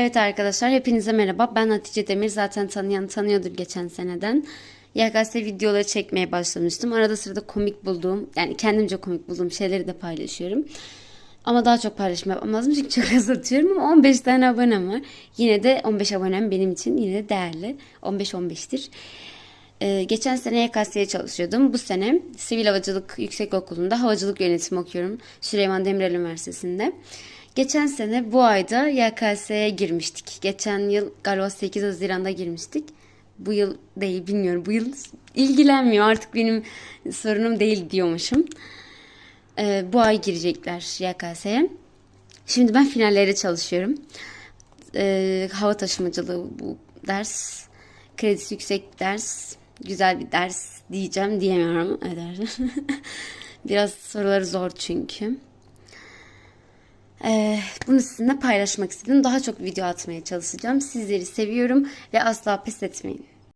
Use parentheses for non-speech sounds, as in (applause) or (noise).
Evet arkadaşlar hepinize merhaba. Ben Hatice Demir. Zaten tanıyan tanıyordur geçen seneden. YKS videoları çekmeye başlamıştım. Arada sırada komik bulduğum, yani kendimce komik bulduğum şeyleri de paylaşıyorum. Ama daha çok paylaşım yapmam lazım çünkü çok az atıyorum ama 15 tane abonem var. Yine de 15 abonem benim için yine de değerli. 15-15'tir. Ee, geçen sene YKS'ye çalışıyordum. Bu sene Sivil Havacılık Yüksekokulu'nda havacılık yönetimi okuyorum. Süleyman Demirel Üniversitesi'nde. Geçen sene bu ayda YKS'ye girmiştik. Geçen yıl galiba 8 Haziran'da girmiştik. Bu yıl değil bilmiyorum. Bu yıl ilgilenmiyor artık benim sorunum değil diyormuşum. Ee, bu ay girecekler YKS'ye. Şimdi ben finallere çalışıyorum. Ee, hava taşımacılığı bu ders. Kredisi yüksek ders. Güzel bir ders diyeceğim diyemiyorum. (laughs) Biraz soruları zor çünkü. Ee, bunu sizinle paylaşmak istedim. Daha çok video atmaya çalışacağım. Sizleri seviyorum ve asla pes etmeyin.